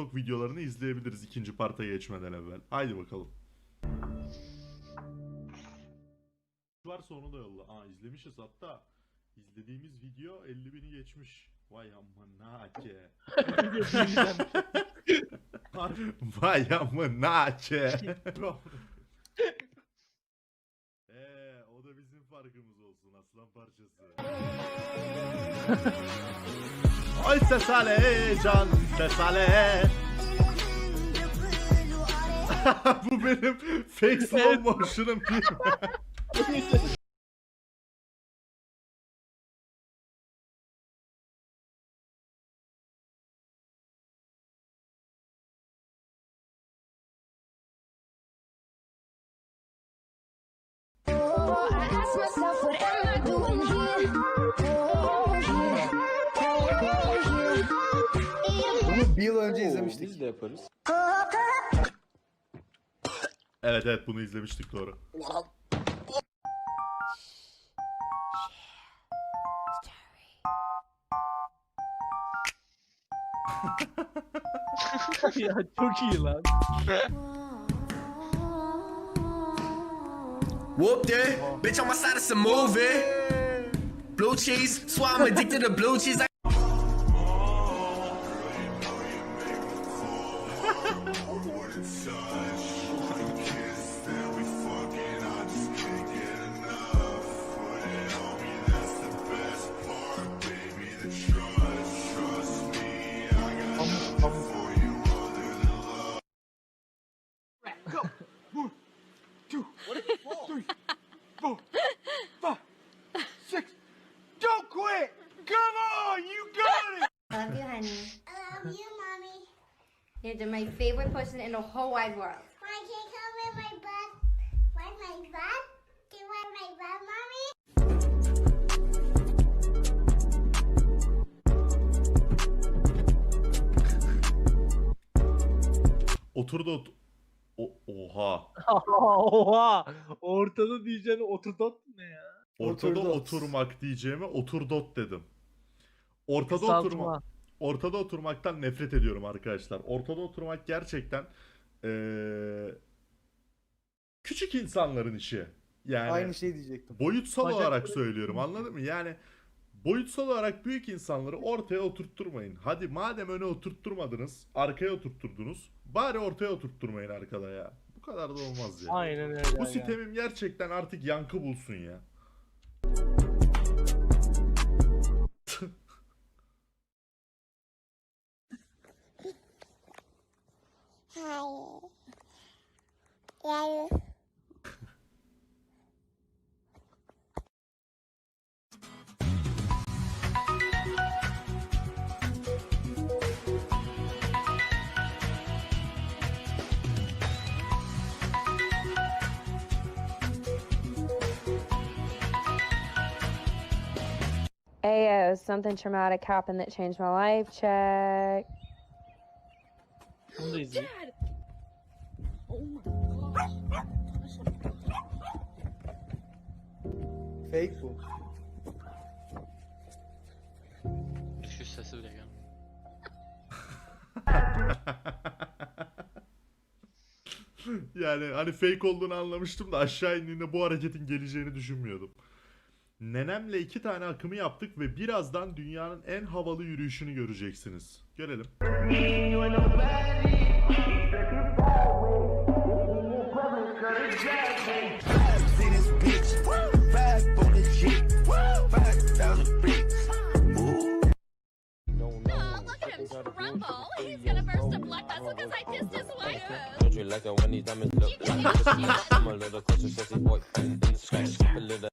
Çok videolarını izleyebiliriz ikinci parta geçmeden evvel. Haydi bakalım. Varsa onu da yolla. Aa izlemişiz hatta. İzlediğimiz video 50 bini geçmiş. Vay amınake. Vay amınake. Eee o da bizim farkımız olsun aslan parçası. Ay ses ale can ses ale. Bu benim fake slow motion'ım? Bunu bir yıl önce izlemiştik. Biz de yaparız. Evet evet bunu izlemiştik doğru. ya çok iyi lan. Whoop there. Bitch, on my side of some movie. Blue cheese. Swear I'm addicted to blue cheese. I- Don't You're my favorite person in the whole wide world. Why can't come in my butt? Why my butt? Can you wear my butt, mommy? Oturdu ot o oha. Oha. Ortada diyeceğini oturdot ne ya? Ortada Oturdot. oturmak diyeceğime oturdot dedim. Ortada Kısaltma. Ortada oturmaktan nefret ediyorum arkadaşlar. Ortada oturmak gerçekten eee, küçük insanların işi. Yani Aynı şey diyecektim. boyutsal Bacak olarak söylüyorum anladın mı? Yani boyutsal olarak büyük insanları ortaya oturtturmayın. Hadi madem öne oturtturmadınız, arkaya oturtturdunuz, bari ortaya oturtturmayın arkada ya. Bu kadar da olmaz ya. Aynen öyle. Bu ya. sitemim gerçekten artık yankı bulsun ya. Hi. Yeah. Ayo, something traumatic happened that changed my life. Check. Bunu da izle. Fake bu. Düşüş sesi bile gelmiyor. yani hani fake olduğunu anlamıştım da aşağı indiğinde bu hareketin geleceğini düşünmüyordum. Nenemle iki tane akımı yaptık ve birazdan dünyanın en havalı yürüyüşünü göreceksiniz. Görelim. Crumble. He's gonna burst a blood vessel because I kissed his wife. Don't you like it when these diamonds look I'm a little closer, sexy boy the sky, a little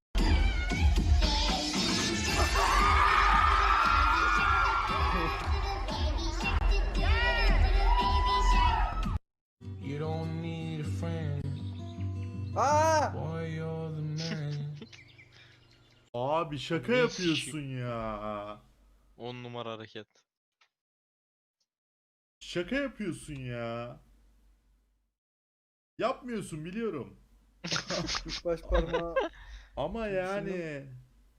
You don't need a friend. Aa! Boy, you're the man. Abi şaka yapıyorsun ya. 10 numara hareket. Şaka yapıyorsun ya. Yapmıyorsun biliyorum. Üç baş parmağı. Ama yani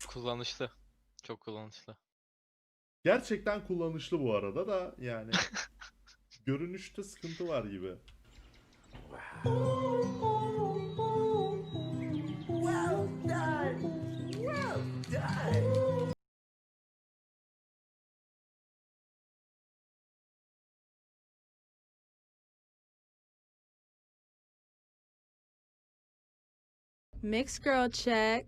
Kullanışlı. Çok kullanışlı. gerçekten kullanışlı bu arada da yani görünüşte sıkıntı var gibi. Mixed girl check.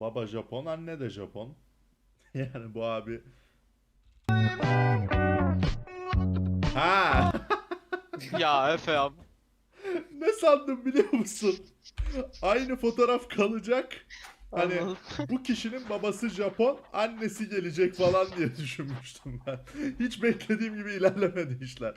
Baba Japon, anne de Japon. Yani bu abi. Ha! ya Efe abi. ne sandım biliyor musun? Aynı fotoğraf kalacak. Hani bu kişinin babası Japon, annesi gelecek falan diye düşünmüştüm ben. Hiç beklediğim gibi ilerlemedi işler.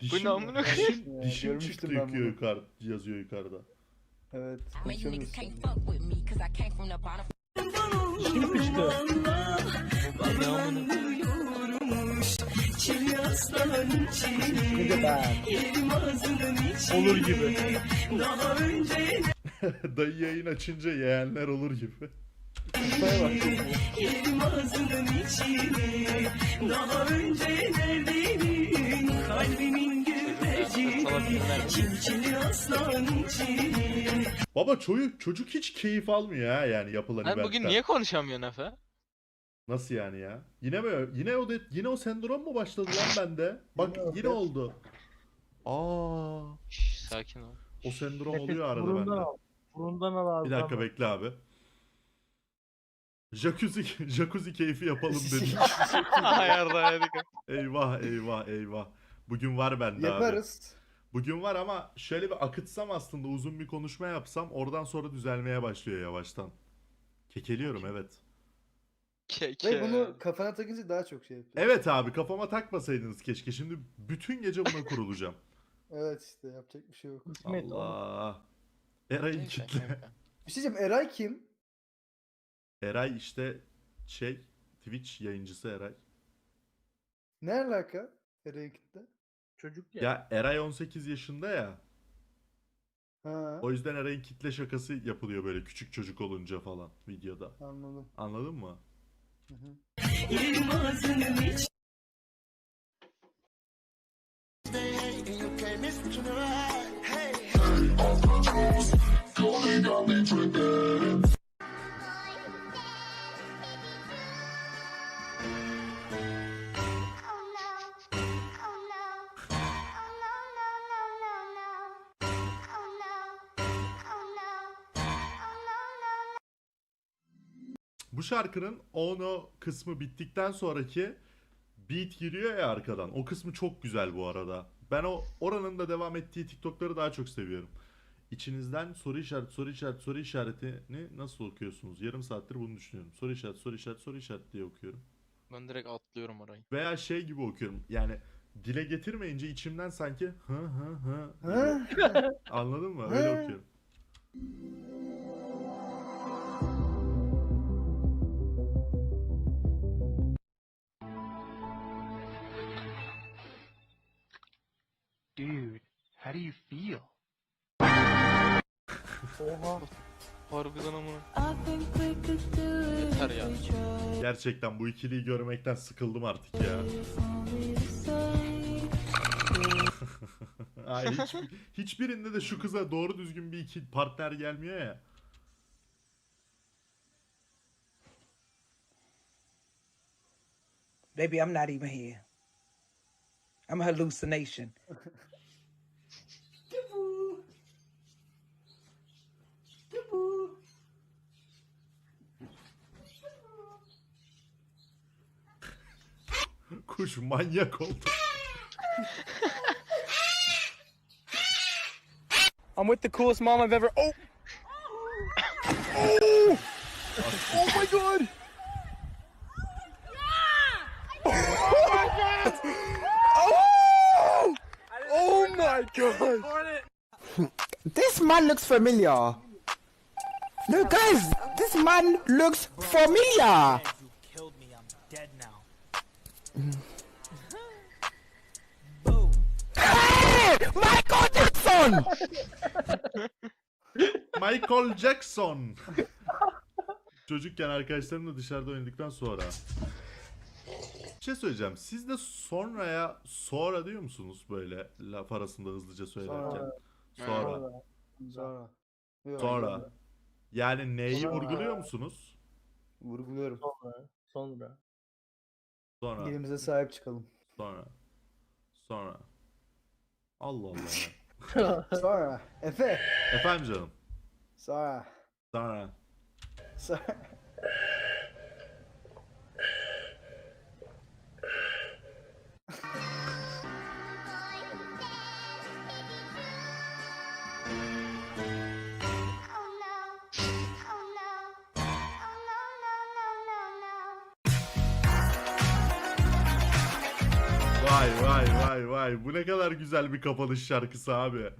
Dişim, amına dişim, Ya, dişim görmüştüm çıktı ben yukarı, bunu. yukarı, yazıyor yukarıda. Evet. konuşamıyorsun. Kim pişti? De ben. Olur gibi. Dayı yayın açınca yeğenler olur gibi. Kafaya bak. Baba çocuk çocuk hiç keyif almıyor ha yani yapılan bugün eventten. niye konuşamıyorsun Efe? Nasıl yani ya? Yine mi yine o de, yine o sendrom mu başladı lan bende? Bak Yine yine oldu. Aa, Şş, sakin ol. o sendrom Nefes oluyor arada burundan bende. al. Burundan al abi. Bir dakika bekle abi. Jacuzzi jacuzzi keyfi yapalım dedim. Ayardaydık. eyvah eyvah eyvah. Bugün var bende abi. Yaparız. Bugün var ama şöyle bir akıtsam aslında uzun bir konuşma yapsam oradan sonra düzelmeye başlıyor yavaştan. Kekeliyorum evet. Keke. Ve bunu kafana takınca daha çok şey yapıyor. Evet abi kafama takmasaydınız keşke. Şimdi bütün gece buna kurulacağım. Evet işte yapacak bir şey yok. Kısmet. Allah. Eray'ı Neyse, kitle. kanka. Bir şey diyeceğim Eray kim? Eray işte şey Twitch yayıncısı Eray. Ne alaka? Eray'ın kitle. Çocuk ya. Ya Eray 18 yaşında ya. Ha, O yüzden Eray'ın kitle şakası yapılıyor böyle küçük çocuk olunca falan videoda. anladım. Anladın mı? Mm-hmm. You can't miss. Bu şarkının Ono kısmı bittikten sonraki beat giriyor ya arkadan. O kısmı çok güzel bu arada. Ben o oranın da devam ettiği TikTok'ları daha çok seviyorum. İçinizden soru işareti, soru işareti, soru işaretini nasıl okuyorsunuz? Yarım saattir bunu düşünüyorum. Soru işareti, soru işareti, soru işareti diye okuyorum. Ben direkt atlıyorum orayı. Veya şey gibi okuyorum. Yani dile getirmeyince içimden sanki hı hı hı. Ha? gibi. Anladın mı? Öyle okuyorum. Dude, how do you feel? Oha. Harbiden amına. Yeter ya. Gerçekten bu ikiliyi görmekten sıkıldım artık ya. Ay hiç, hiçbirinde de şu kıza doğru düzgün bir iki partner gelmiyor ya. Baby, I'm not even here. I'm a hallucination. Kuş manyak oldu. I'm with the coolest mom I've ever. Oh! Oh my god! Oh my god! Oh! Oh my my god! This man looks familiar. No, guys, this man looks familiar. Michael Jackson! Michael Jackson. Çocukken arkadaşlarımla dışarıda oynadıktan sonra. Bir şey söyleyeceğim. Siz de sonraya sonra diyor musunuz böyle laf arasında hızlıca söylerken? Sonra. Sonra. Sonra. sonra. Yani neyi Sonra. vurguluyor musunuz? Vurguluyorum. Sonra. Sonra. Sonra. Dilimize sahip çıkalım. Sonra. Sonra. Allah Allah. Sonra. Efe. Efendim canım. Sonra. Sonra. Sonra. Vay vay vay vay. Bu ne kadar güzel bir kapanış şarkısı abi.